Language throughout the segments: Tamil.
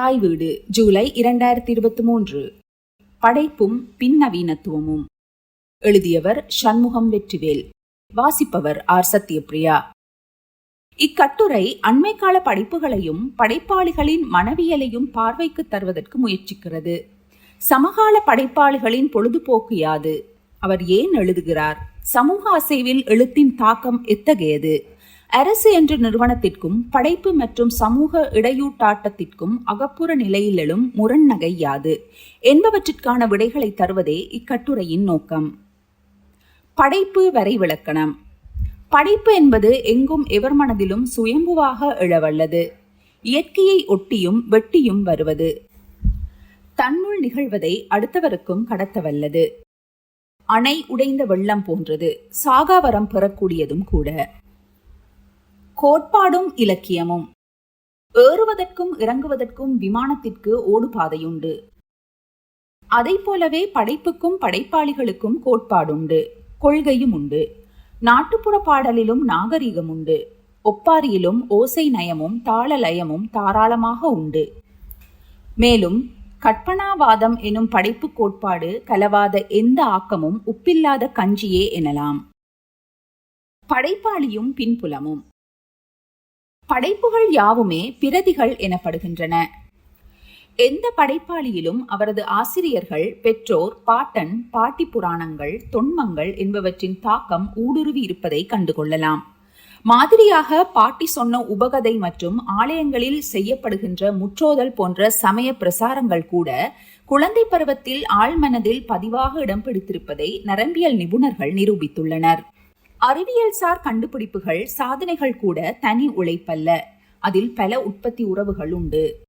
தாய் வீடு ஜூலை இரண்டாயிரத்தி இருபத்தி மூன்று. படைப்பும் பின்னவீனத்துவமும். எழுதியவர் சண்முகம் வெற்றிவேல். வாசிப்பவர் ஆர். சத்யபிரியா இக்கட்டுரை அண்மைக்கால படைப்புகளையும் படைப்பாளிகளின் மனவியலையும் பார்வைக்கு தருவதற்கு முயற்சிக்கிறது. சமகால படைப்பாளிகளின் பொழுதுபோக்கு யாது? அவர் ஏன் எழுதுகிறார்? சமூக அசைவில் எழுத்தின் தாக்கம் எத்தகையது? அரசு என்ற நிறுவனத்திற்கும் படைப்பு மற்றும் சமூக இடையூட்டாட்டத்திற்கும் அகப்புற நிலையில் எழும் முரண்நகை யாது என்பவற்றிற்கான விடைகளை தருவதே இக்கட்டுரையின் நோக்கம். படைப்பு வரை விளக்கணம். படைப்பு என்பது எங்கும் எவர் மனதிலும் சுயம்புவாக எழவல்லது. இயற்கையை ஒட்டியும் வெட்டியும் வருவது. தன்னுள் நிகழ்வதை அடுத்தவருக்கும் கடத்தவல்லது. அணை உடைந்த வெள்ளம் போன்றது. சாகாவரம் பெறக்கூடியதும் கூட. கோட்பாடும் இலக்கியமும். ஏறுவதற்கும் இறங்குவதற்கும் விமானத்திற்கு ஓடுபாதையுண்டு. அதை போலவே படைப்புக்கும் படைப்பாளிகளுக்கும் கோட்பாடுண்டு கொள்கையும் உண்டு நாட்டுப்புற பாடலிலும் நாகரீகம் உண்டு ஒப்பாரியிலும் ஓசை நயமும் தாள லயமும் தாராளமாக உண்டு. மேலும் கற்பனாவாதம் எனும் படைப்பு கோட்பாடு கலவாத எந்த ஆக்கமும் உப்பில்லாத கஞ்சியே எனலாம். படைப்பாளியும் பின்புலமும். படைப்புகள் யாவுமே பிரதிகள் எனப்படுகின்றன. எந்த படைப்பாளியிலும் அவரது ஆசிரியர்கள் பெற்றோர் பாட்டன் பாட்டி புராணங்கள் தொன்மங்கள் என்பவற்றின் தாக்கம் ஊடுருவி இருப்பதை கண்டுகொள்ளலாம். மாதிரியாக பாட்டி சொன்ன உபகதை மற்றும் ஆலயங்களில் செய்யப்படுகின்ற முற்றோதல் போன்ற சமய பிரசாரங்கள் கூட குழந்தை பருவத்தில் ஆழ்மனதில் பதிவாக இடம் பிடித்திருப்பதை நரம்பியல் நிபுணர்கள் நிரூபித்துள்ளனர். அறிவியல்சார் கண்டுபிடிப்புகள் சாதனைகள் கூட தனி உழைப்பல்ல. அதில் பல உற்பத்தி உறவுகள் உண்டு.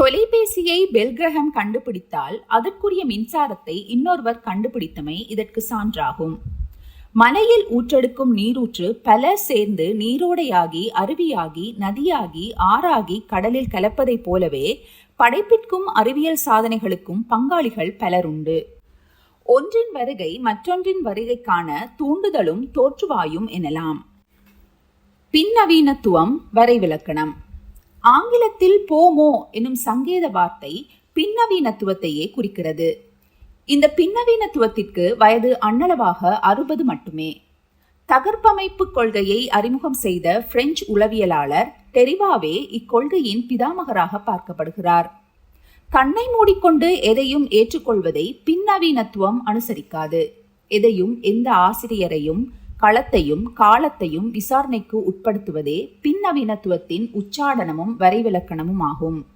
தொலைபேசியை பெல்கிரகம் கண்டுபிடித்தால் அதற்குரிய மின்சாரத்தை இன்னொருவர் கண்டுபிடித்தமை இதற்கு சான்றாகும். மலையில் ஊற்றெடுக்கும் நீரூற்று பல சேர்ந்து நீரோடையாகி அருவியாகி நதியாகி ஆறாகி கடலில் கலப்பதைப் போலவே படைப்பிற்கும் அறிவியல் சாதனைகளுக்கும் பங்காளிகள் பலருண்டு. ஒன்றின் வருகை மற்றொன்றின் வருகைக்கான தூண்டுதலும் தோற்றுவாயும் எனலாம். பின்னவீனத்துவம் வரைவிலக்கணம். ஆங்கிலத்தில் போமோ எனும் சங்கேத வார்த்தை பின்னவீனத்துவத்தையே குறிக்கிறது. இந்த பின்னவீனத்துவத்திற்கு வயது அண்ணளவாக அறுபது மட்டுமே. தகர்ப்பமைப்பு கொள்கையை அறிமுகம் செய்த பிரெஞ்சு உளவியலாளர் டெரிவாவே இக்கொள்கையின் பிதாமகராக பார்க்கப்படுகிறார். கண்ணை மூடிக்கொண்டு எதையும் ஏற்றுக்கொள்வதை பின்னவீனத்துவம் அனுசரிக்காது. எதையும் எந்த ஆசிரியரையும் களத்தையும் காலத்தையும் விசாரணைக்கு உட்படுத்துவதே பின்னவீனத்துவத்தின் உச்சாடனமும் வரைவிலக்கணமும் ஆகும்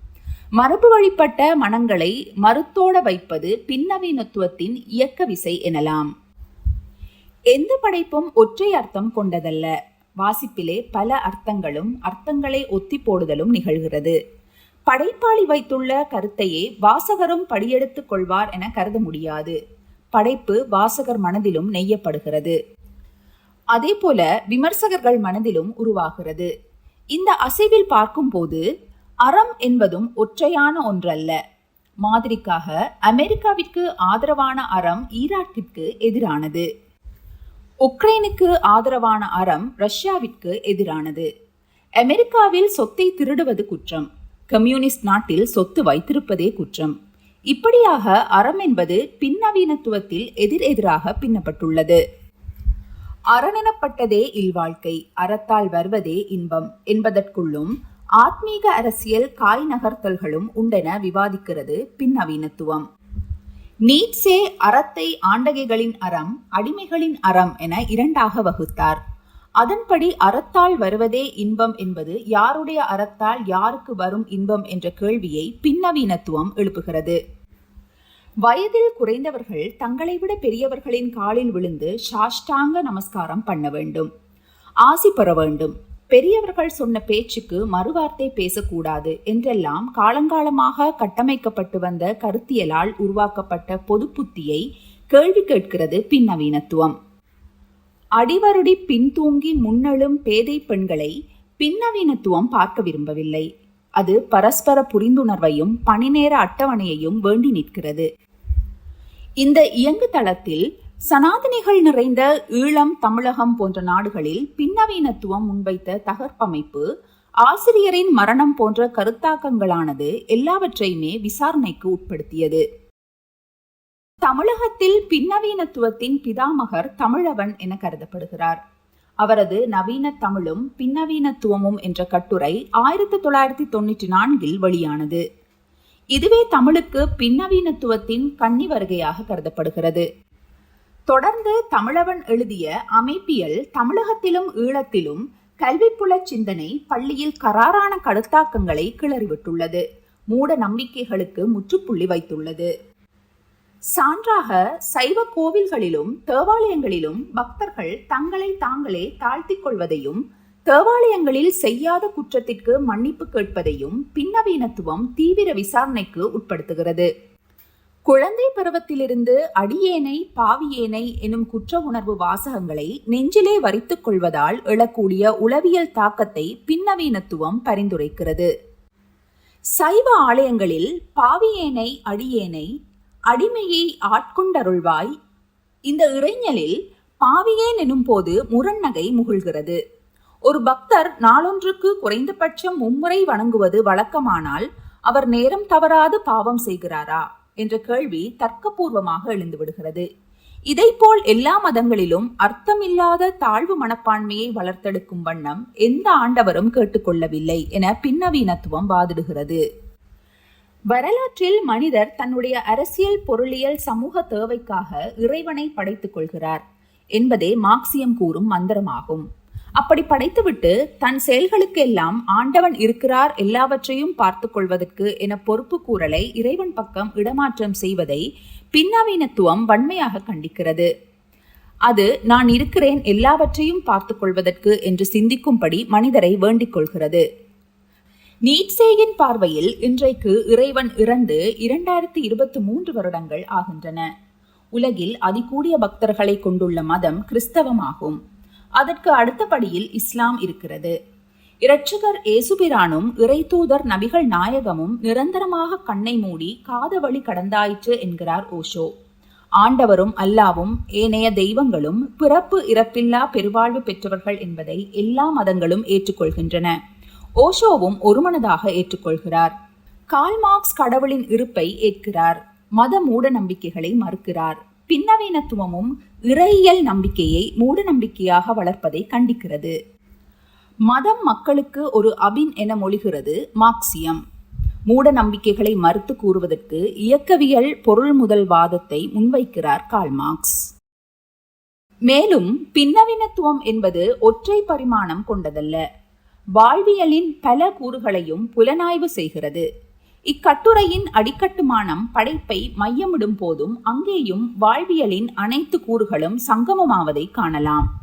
மரபு வழிப்பட்ட மனங்களை மறுத்தோட வைப்பது பின்னவீனத்துவத்தின் இயக்க விசை எனலாம். எந்த படைப்பும் ஒற்றை அர்த்தம் கொண்டதல்ல. வாசிப்பிலே பல அர்த்தங்களும் அர்த்தங்களை ஒத்தி போடுதலும் நிகழ்கிறது. படைப்பாளி வைத்துள்ள கருத்தையே வாசகரும் படியெடுத்துக் கொள்வார் என கருத முடியாது. படைப்பு வாசகர் மனதிலும் நெய்யப்படுகிறது. அதே போல விமர்சகர்கள் மனதிலும் உருவாகிறது. இந்த அசைவில் பார்க்கும்போது அறம் என்பதும் ஒற்றையான ஒன்றல்ல. மாதிரிக்காக அமெரிக்காவிற்கு ஆதரவான அறம் ஈராக்கிற்கு எதிரானது. உக்ரைனுக்கு ஆதரவான அறம் ரஷ்யாவிற்கு எதிரானது. அமெரிக்காவில் சொத்தை திருடுவது குற்றம். கம்யூனிஸ்ட் நாட்டில் சொத்து வைத்திருப்பதே குற்றம். இப்படியாக அறம் என்பது பின்னவீனத்துவத்தில் எதிர் எதிராக பின்னப்பட்டுள்ளது. அறனெனப்பட்டதே இல்வாழ்க்கை அறத்தால் வருவதே இன்பம் என்பதற்குள்ளும் ஆத்மீக அரசியல் காய் நகர்த்தல்களும் உண்டென விவாதிக்கிறது பின்னவீனத்துவம். நீட்ஸே அறத்தை ஆண்டகைகளின் அறம் அடிமைகளின் அறம் என இரண்டாக வகுத்தார். அதன்படி அறத்தால் வருவதே இன்பம் என்பது யாருடைய அறத்தால் யாருக்கு வரும் இன்பம் என்ற கேள்வியை பின்னவீனத்துவம் எழுப்புகிறது. வயதில் குறைந்தவர்கள் தங்களை விட பெரியவர்களின் காலில் விழுந்து சாஷ்டாங்க நமஸ்காரம் பண்ண வேண்டும். ஆசி பெற வேண்டும். பெரியவர்கள் சொன்ன பேச்சுக்கு மறுவார்த்தை பேசக்கூடாது என்றெல்லாம் காலங்காலமாக கட்டமைக்கப்பட்டு வந்த கருத்தியலால் உருவாக்கப்பட்ட பொது புத்தியை கேள்வி கேட்கிறது பின்னவீனத்துவம். அடிவருடி பின்தூங்கி முன்னெழும் பேதை பெண்களை பின்னவீனத்துவம் பார்க்க விரும்பவில்லை. அது பரஸ்பர புரிந்துணர்வையும் பணிநேர அட்டவணையையும் வேண்டி நிற்கிறது. இந்த இயங்கு தளத்தில் சனாதனிகள் நிறைந்த ஈழம் தமிழகம் போன்ற நாடுகளில் பின்னவீனத்துவம் முன்வைத்த தகர்ப்பமைப்பு ஆசிரியரின் மரணம் போன்ற கருத்தாக்கங்களானது எல்லாவற்றையுமே விசாரணைக்கு உட்படுத்தியது. தமிழகத்தில் பின்னவீனத்துவத்தின் பிதாமகர் தமிழவன் என கருதப்படுகிறார். அவரது நவீன தமிழும் பின்னவீனத்துவமும் என்ற கட்டுரை ஆயிரத்தி தொள்ளாயிரத்தி தொண்ணூற்றி நான்கில் வெளியானது. இதுவே தமிழுக்கு பின்னவீனத்துவத்தின் கன்னி வருகையாக கருதப்படுகிறது. தொடர்ந்து தமிழவன் எழுதிய அமைப்பியல் தமிழகத்திலும் ஈழத்திலும் கல்விப்புல சிந்தனை பள்ளியில் கராரான கடுத்தாக்கங்களை கிளறிவிட்டுள்ளது. மூட நம்பிக்கைகளுக்கு முற்றுப்புள்ளி வைத்துள்ளது. சான்றாக சைவ கோவில்களிலும் தேவாலயங்களிலும் பக்தர்கள் தங்களை தாங்களே தாழ்த்திக் கொள்வதையும் தேவாலயங்களில் செய்யாத குற்றத்திற்கு மன்னிப்பு கேட்பதையும் பின்னவீனத்துவம் தீவிர விசாரணைக்கு உட்படுத்துகிறது. குழந்தை பருவத்திலிருந்து அடியேனை பாவியேனை எனும் குற்ற உணர்வு வாசகங்களை நெஞ்சிலே வரித்துக் கொள்வதால் எழக்கூடிய உளவியல் தாக்கத்தை பின்னவீனத்துவம் பரிந்துரைக்கிறது. சைவ ஆலயங்களில் பாவியேனை அடியேனை அடிமையை ஆட்கொண்டருள்வாய். இந்த இறைஞலில் பாவியேன் எனும் போது முரண்நகை முகிழ்கிறது. ஒரு பக்தர் நாளொன்றுக்கு குறைந்தபட்சம் மும்முறை வணங்குவது வழக்கமானால் அவர் நேரம் தவறாது பாவம் செய்கிறாரா? என்ற கேள்வி தர்க்கபூர்வமாக எழுந்துவிடுகிறது. இதைப்போல் எல்லா மதங்களிலும் அர்த்தமில்லாத தாழ்வு மனப்பான்மையை வளர்த்தெடுக்கும் வண்ணம் எந்த ஆண்டவரும் கேட்டுக்கொள்ளவில்லை என பின்னவீனத்துவம் வாதிடுகிறது. வரலாற்றில் மனிதர் தன்னுடைய அரசியல் பொருளியல் சமூக தேவைக்காக இறைவனை படைத்துக் கொள்கிறார் என்பதே மார்க்சியம் கூறும் மந்திரமாகும். அப்படி படைத்துவிட்டு தன் செயல்களுக்கெல்லாம் ஆண்டவன் இருக்கிறார் எல்லாவற்றையும் பார்த்து கொள்வதற்கு என பொறுப்பு கூறலை இறைவன் பக்கம் இடமாற்றம் செய்வதை பின்னவீனத்துவம் வன்மையாக கண்டிக்கிறது. அது நான் இருக்கிறேன் எல்லாவற்றையும் பார்த்து கொள்வதற்கு என்று சிந்திக்கும்படி மனிதரை வேண்டிக் கொள்கிறது. நீட்சேயின் பார்வையில் இன்றைக்கு இறைவன் இறந்து இரண்டாயிரத்தி இருபத்தி மூன்று வருடங்கள் ஆகின்றன. உலகில் அதிகூடிய பக்தர்களை கொண்டுள்ள மதம் கிறிஸ்தவமாகும். அதற்கு அடுத்தபடியில் இஸ்லாம் இருக்கிறது. இரட்சகர் ஏசுபிரானும் இறைதூதர் நபிகள் நாயகமும் நிரந்தரமாக கண்ணை மூடி காத வழி கடந்தாயிற்று என்கிறார் ஓஷோ. ஆண்டவரும் அல்லாவும் ஏனைய தெய்வங்களும் பிறப்பு இறப்பில்லா பெருவாழ்வு பெற்றவர்கள் என்பதை எல்லா மதங்களும் ஏற்றுக்கொள்கின்றன. ஓஷோவும் ஒருமனதாக ஏற்றுக்கொள்கிறார். கால் மார்க்ஸ் கடவுளின் இருப்பை ஏற்கிறார். மத மூட நம்பிக்கைகளை மறுக்கிறார். பின்னவீனத்துவமும் இறையியல் நம்பிக்கையை மூட நம்பிக்கையாக வளர்ப்பதை கண்டிக்கிறது. மதம் மக்களுக்கு ஒரு அபின் என மொழிகிறது மார்க்சியம். மூட நம்பிக்கைகளை மறுத்து கூறுவதற்கு இயக்கவியல் பொருள் முதல் வாதத்தை முன்வைக்கிறார் கால் மார்க்ஸ். மேலும் பின்னவீனத்துவம் என்பது ஒற்றை பரிமாணம் கொண்டதல்ல. வாழ்வியலின் பல கூறுகளையும் புலனாய்வு செய்கிறது. இக்கட்டுரையின் அடிக்கட்டுமானம் படைப்பை மையமிடும் போதும் அங்கேயும் வாழ்வியலின் அனைத்து கூறுகளும் சங்கமமாவதை காணலாம்.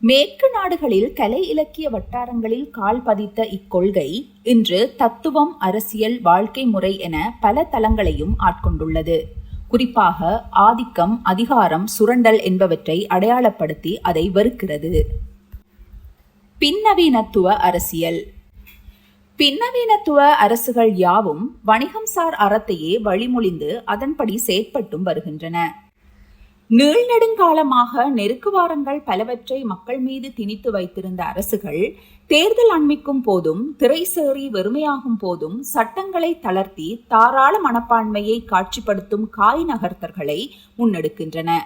மேற்கு நாடுகளில் கலை இலக்கிய வட்டாரங்களில் கால் பதித்த இக்கொள்கை இன்று தத்துவம் அரசியல் வாழ்க்கை முறை என பல தளங்களையும் ஆட்கொண்டுள்ளது. குறிப்பாக ஆதிக்கம் அதிகாரம் சுரண்டல் என்பவற்றை அடையாளப்படுத்தி அதை வெறுக்கிறது. பின்னவீனத்துவ அரசியல். பின்னவீனத்துவ அரசுகள் யாவும் வணிகம்சார் அறத்தையே வழிமொழிந்து அதன்படி செயற்பட்டும் வருகின்றன. நீள்நெடுங்காலமாக நெருக்குவாரங்கள் பலவற்றை மக்கள் மீது திணித்து வைத்திருந்த அரசுகள் தேர்தல் அண்மிக்கும் போதும் திரைசேறி வெறுமையாகும் போதும் சட்டங்களை தளர்த்தி தாராள மனப்பான்மையை காட்சிப்படுத்தும் காய் நகர்த்தர்களை முன்னெடுக்கின்றன.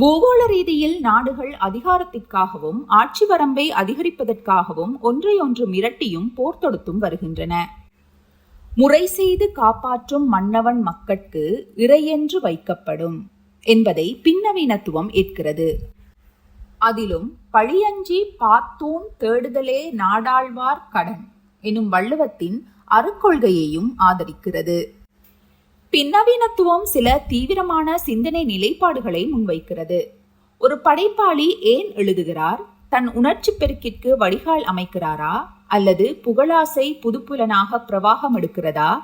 பூகோள ரீதியில் நாடுகள் அதிகாரத்திற்காகவும் ஆட்சி வரம்பை அதிகரிப்பதற்காகவும் ஒன்றையொன்று மிரட்டியும் போர் தொடுத்தும் வருகின்றன. முறை செய்து காப்பாற்றும் மன்னவன் மக்கட்கு இறையென்று வைக்கப்படும் என்பதை பின்னவீனத்துவம் ஏற்கிறது. அதிலும் பழியஞ்சி பாத்தூன் தேடுதலே நாடாழ்வார் கடன் எனும் வள்ளுவத்தின் அருக்கொள்கையையும் ஆதரிக்கிறது. பின்னவீனத்துவம் சில தீவிரமான சிந்தனை நிலைப்பாடுகளை முன்வைக்கிறது. ஒரு படைப்பாளி ஏன் எழுதுகிறார்? தன் உணர்ச்சி பெருக்கிற்கு வடிகால் அமைக்கிறாரா? அல்லது புகழாசை புதுப்புலனாக பிரவாகம் எடுக்கிறதா?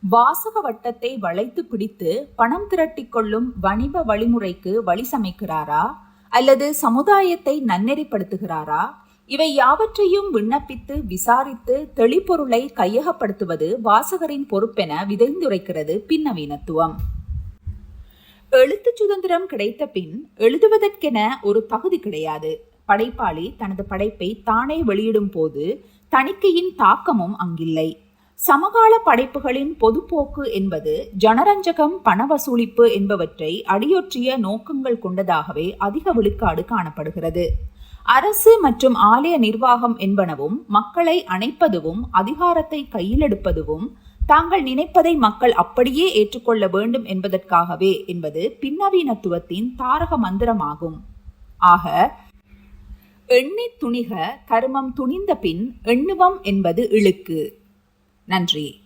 வாசக வட்டத்தை வளைத்து பிடித்து பணம் திரட்டி கொள்ளும் வணிக வழிமுறைக்கு வழி சமைக்கிறாரா? அல்லது சமுதாயத்தை நன்னெறிப்படுத்துகிறாரா? இவை யாவற்றையும் விண்ணப்பித்து விசாரித்து தெளிப்பொருளை கையகப்படுத்துவது வாசகரின் பொறுப்பென விதைந்துரைக்கிறது பின்னவீனத்துவம். எழுத்து சுதந்திரம் கிடைத்த பின் எழுதுவதற்கென ஒரு தகுதி கிடையாது. படைப்பாளி தனது படைப்பை தானே வெளியிடும் போது தணிக்கையின் தாக்கமும் அங்கில்லை. சமகால படைப்புகளின் பொதுப்போக்கு என்பது ஜனரஞ்சகம் பண வசூலிப்பு என்பவற்றை அடியொற்றிய நோக்கங்கள் கொண்டதாகவே அதிக விழுக்காடு காணப்படுகிறது. அரசு மற்றும் ஆலய நிர்வாகம் என்பனவும் மக்களை அணைப்பதுவும் அதிகாரத்தை கையிலெடுப்பதுவும் தாங்கள் நினைப்பதை மக்கள் அப்படியே ஏற்றுக்கொள்ள வேண்டும் என்பதற்காகவே என்பது பின்னவீனத்துவத்தின் தாரக மந்திரமாகும். ஆக எண்ணித் துணிக கருமம் துணிந்த பின் எண்ணுவம் என்பது இழுக்கு. நன்றி.